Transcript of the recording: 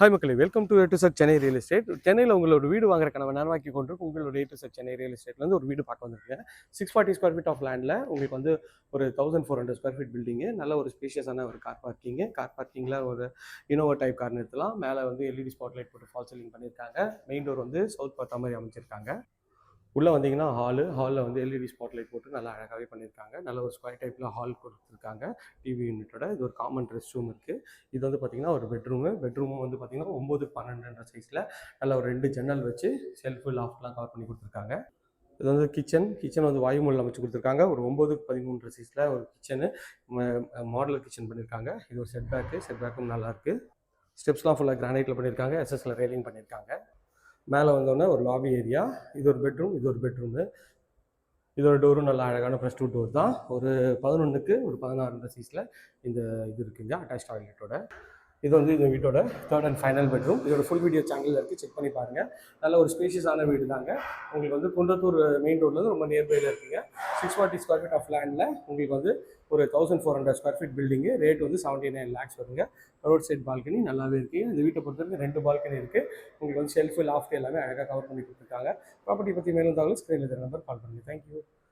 Hi மக்களே welcome to டு sir Chennai real estate சென்னையில் உங்களோட வீடு வாங்குற கனவை நனவாக்கி கொண்டு உங்களோட டு சார் சென்னை ரியல் எஸ்டேட்லேருந்து ஒரு வீடு பார்க்க வந்திருக்கேன். Six forty square feet of லேண்டில் உங்களுக்கு வந்து ஒரு thousand four hundred square feet building நல்ல ஒரு ஸ்பேஷியஸான ஒரு கார் பார்க்கிங்கு கார் பார்க்கிங்கில் ஒரு இனோவா டைப் கார் நிறுத்தலாம். மேலே வந்து எல்இடி ஸ்பாட் லைட் போட்டு ஃபால் செல்லிங் பண்ணியிருக்காங்க மெயின் டோர் வந்து சவுத் பார்த்த மாதிரி அமைச்சிருக்காங்க. உள்ளே வந்தீங்கன்னா ஹாலு ஹாலில் வந்து எல்இடி ஸ்பாட்லைட் போட்டு நல்லா அழகாகவே பண்ணியிருக்காங்க. நல்ல ஒரு ஸ்கொயர் டைப்பில் ஹால் கொடுத்துருக்காங்க. டிவி யூனிட்டோட இது ஒரு காமன் ரெஸ்ட் ரூம் இருக்குது இது வந்து பார்த்திங்கன்னா ஒரு பெட்ரூமு பெட்ரூமும் வந்து பார்த்திங்கன்னா ஒம்பது பன்னெண்டுன்ற சைஸில் நல்லா ஒரு ரெண்டு ஜன்னல் வச்சு செல்ஃபு லாஃப்ட்லாம் கவர் பண்ணி கொடுத்துருக்காங்க. இது வந்து கிச்சன் கிச்சன் வந்து வாயுமூலில் அமைச்சு கொடுத்துருக்காங்க. ஒரு ஒம்பது பதிமூன்று சைஸில் ஒரு கிச்சனு மாடலர் கிச்சன் பண்ணியிருக்காங்க. இது ஒரு செட் பேக்கு செட் பேக்கும் நல்லாயிருக்கு ஸ்டெப்ஸ்லாம் ஃபுல்லாக கிரானைட்டில் பண்ணியிருக்காங்க. எஸ்எஸ்ல ரெயிலிங் பண்ணியிருக்காங்க. மேலே வந்தோடனே ஒரு லாபி ஏரியா இது ஒரு பெட்ரூம் இது ஒரு பெட்ரூமு இதோட டோரும் நல்லா அழகான ஃப்ரெஷ் டூ டோர் தான். ஒரு பதினொன்றுக்கு ஒரு பதினாறு சீஸில் இந்த இது இருக்குங்க அட்டாச் டாய்லெட்டோட இது வந்து இந்த வீட்டோட தேர்ட் அண்ட் ஃபைனல் பெட்ரூம் இதோட ஃபுல் வீடியோ சேனலில் இருக்குது செக் பண்ணி பாருங்கள் நல்ல ஒரு ஸ்பேஷியஸான வீடு தாங்க. உங்களுக்கு வந்து குன்றத்தூர் மெயின் ரோட்லேருந்து ரொம்ப நியர்பையில் இருக்குங்க. Six forty square feet of லேண்டில் உங்களுக்கு வந்து ஒரு thousand four hundred square feet building rate வந்து செவன்ட்டி நைன் லேக்ஸ் வருங்க. ரோட் சைட் பால்கனி நல்லாவே இருக்குது இந்த வீட்டை பொறுத்தவரைக்கும் ரெண்டு பால்கனி இருக்குது உங்களுக்கு வந்து ஷெல்ஃபு லாஃப்ட் எல்லாமே அழகாக கவர் பண்ணி கொடுத்துருக்காங்க. ப்ராப்பர்ட்டி பற்றி மேலும் தகவல் ஸ்க்ரீனில் நம்பர் கால் பண்ணுங்கள் தேங்க்யூ